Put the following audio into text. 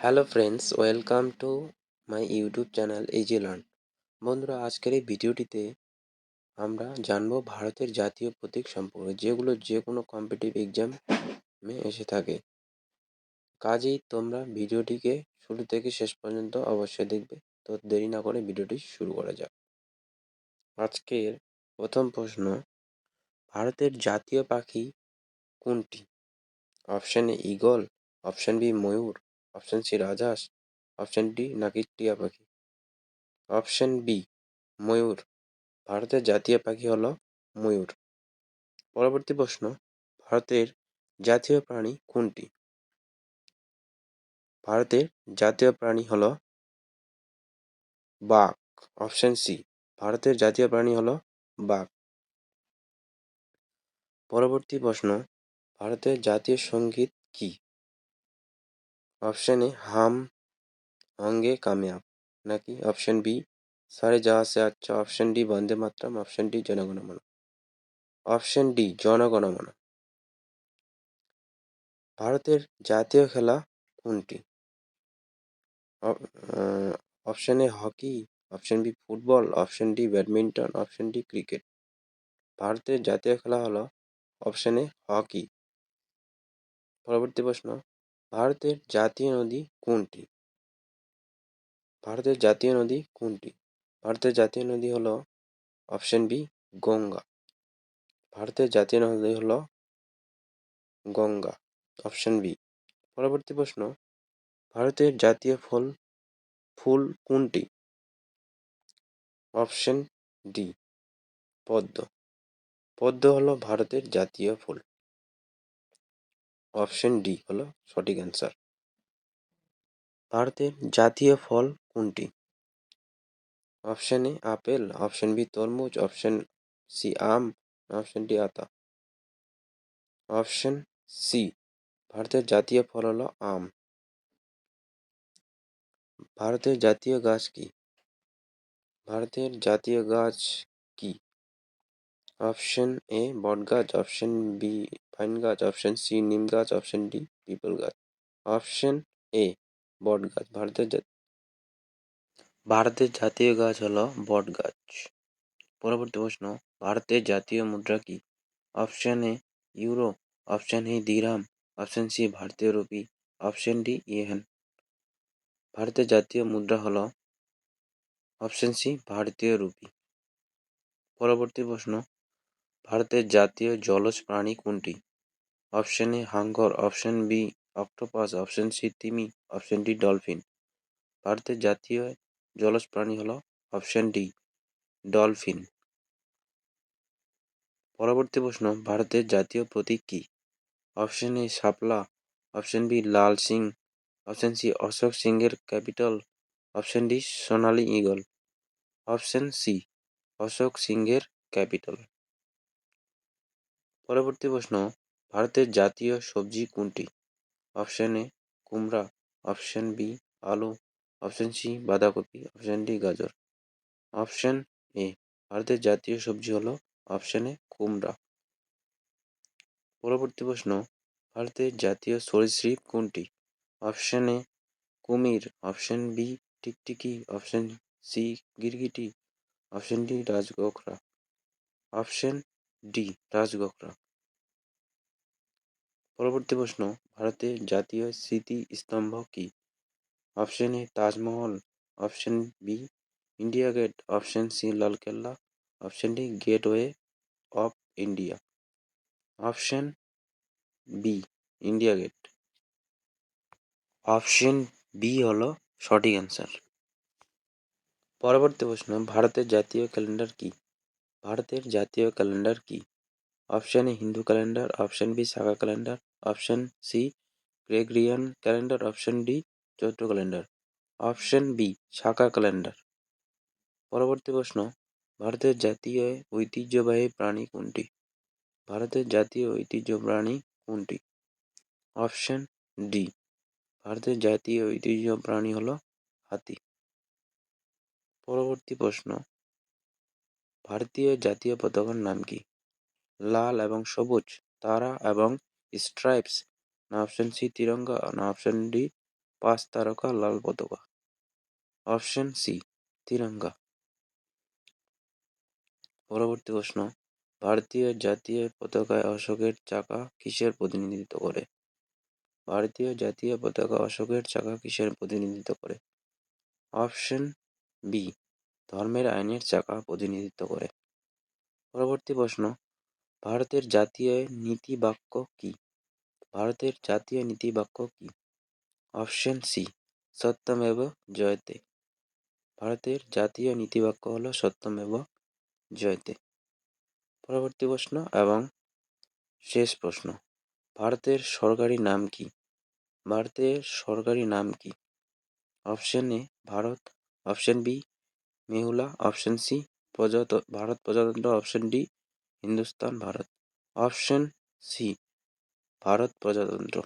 Hello friends welcome to my YouTube channel easy learn বন্ধুরা, আজকের এই ভিডিওটিতে আমরা জানব ভারতের জাতীয় প্রতীক সম্পর্কে, যেগুলো যে কোনো কম্পিটিভ এক্সামে এসে থাকে। কাজেই তোমরা ভিডিওটিকে শুরু থেকে শেষ পর্যন্ত অবশ্যই দেখবে। তো দেরি না করে ভিডিওটি শুরু করা যাক। আজকের প্রথম প্রশ্ন, ভারতের জাতীয় পাখি কোনটি? Option A eagle option B Mayur option C রাজহাঁস অপশন ডি নাকি টিয়া পাখি অপশন বি ময়ূর ভারতের জাতীয় পাখি হলো ময়ূর পরবর্তী প্রশ্ন ভারতের জাতীয় প্রাণী কোনটি ভারতের জাতীয় প্রাণী হলো বাঘ অপশন সি ভারতের জাতীয় প্রাণী হলো বাঘ পরবর্তী প্রশ্ন ভারতের জাতীয় সংগীত কি অপশন এ হাম होंगे कामयाब নাকি অপশন বি সারে যাহা সে আচ্ছা option D Vande Mataram option D Jana Gana Mana option D Jana Gana Mana ভারতের জাতীয় খেলা কোনটি option A hockey option B football option D badminton option D cricket ভারতের জাতীয় খেলা হলো অপশন এ হকি পরবর্তী প্রশ্ন ভারতের জাতীয় নদী কোনটি? ভারতের জাতীয় নদী কোনটি? ভারতের জাতীয় নদী হলো অপশন বি গঙ্গা। ভারতের জাতীয় নদী হলো গঙ্গা অপশন বি পরবর্তী প্রশ্ন, ভারতের জাতীয় ফল, ফুল কোনটি? অপশন ডি পদ্ম। পদ্ম হলো ভারতের জাতীয় ফুল। অপশন ডি হলো সঠিক অ্যান্সার। ভারতের জাতীয় ফল কোনটি? Option A apple, option B তরমুজ, অপশন সি আম, অপশন ডি আতা। অপশন সি, ভারতের জাতীয় ফল হলো আম। ভারতের জাতীয় গাছ কি? ভারতের জাতীয় গাছ অপশন এ বট গাছ, অপশন বি পাইন গাছ, অপশন সি নিম গাছ, অপশন ডি পিপল গাছ। অপশন এ বট গাছ, ভারতের ভারতের জাতীয় গাছ হলো বট গাছ। পরবর্তী প্রশ্ন, ভারতের জাতীয় মুদ্রা কি? Option A euro option A dirham option C ভারতীয় রুপি, অপশন ডি ইয়েন। ভারতের জাতীয় মুদ্রা হলো অপশন সি ভারতীয় রুপি। পরবর্তী প্রশ্ন ভারতের জাতীয় জলজ প্রাণী কোনটি? Option A হাঙ্গর, option B octopus, option C তিমি, অপশন ডি ডলফিন। ভারতের জাতীয় জলজ প্রাণী হলো অপশন ডি ডলফিন। পরবর্তী প্রশ্ন, ভারতের জাতীয় প্রতীক কি? অপশন এ শাপলা, অপশন বি লাল সিং, অপশন সি অশোক সিংহের ক্যাপিটাল, অপশন ডি সোনালী ইগল অপশন সি অশোক সিংহের ক্যাপিটাল। পরবর্তী প্রশ্ন, ভারতের জাতীয় সবজি কোনটি? অপশন এ, কুমড়া, অপশন বি, আলু, অপশন সি, বাঁধাকপি, অপশন ডি, গাজর। অপশন এ, ভারতের জাতীয় সবজি হলো অপশন এ, কুমড়া। পরবর্তী প্রশ্ন, ভারতের জাতীয় সরীসৃপ কোনটি? অপশন এ, কুমির, অপশন বি, টিকটিকি, অপশন সি, গিরগিটি, অপশন ডি রাজগোখরা অপশন ডি রাজগোখরা পরবর্তী প্রশ্ন ভারতের জাতীয় স্মৃতিস্তম্ভ কি? Option A, Taj Mahal, option B, India gate, option C, Lalkella, option D, gateway of India. Option B, India gate. Option B হলো সঠিক অ্যান্সার পরবর্তী প্রশ্ন, ভারতের জাতীয় ক্যালেন্ডার কি? ভারতের জাতীয় ক্যালেন্ডার কি? Option A, Hindu calendar option B Shaka calendar option C, Gregorian calendar. Option D, Chaitra calendar. Option B, Shaka calendar. পরবর্তী প্রশ্ন, ভারতের জাতীয় ঐতিহ্যবাহী প্রাণী কোনটি? ভারতের জাতীয় ঐতিহ্য প্রাণী কোনটি? অপশন ডি, ভারতের জাতীয় ঐতিহ্য প্রাণী হলো হাতি। পরবর্তী প্রশ্ন, ভারতীয় জাতীয় পতাকার নাম কি? লাল এবং সবুজ, তারা এবং স্ট্রাইপস না অপশন সি তিরঙ্গা না অপশন ডি পাঁচ তারকা লাল পতাকা অপশন সি তিরঙ্গা পরবর্তী প্রশ্ন, ভারতীয় জাতীয় পতাকায় অশোকের চাকা কিসের প্রতিনিধিত্ব করে? ভারতীয় জাতীয় পতাকা অশোকের চাকা কিসের প্রতিনিধিত্ব করে? অপশন বি ধর্মের আইনের চাকা প্রতিনিধিত্ব করে। পরবর্তী প্রশ্ন ভারতের জাতীয় নীতি বাক্য কি? ভারতের জাতীয় নীতি বাক্য কি? অপশন সি, সত্যমেব জয়তে। ভারতের জাতীয় নীতি নীতিবাক্য হলো সত্যমেব জয়তে। পরবর্তী প্রশ্ন এবং শেষ প্রশ্ন। ভারতের সরকারি নাম কি? ভারতের সরকারি নাম কি? Option A, Bharat. Option B, মেহুলা। Option C, প্রজাত, ভারত প্রজাতন্ত্র। Option D Hindustan Bharat. Option C Bharat প্রজাতন্ত্র।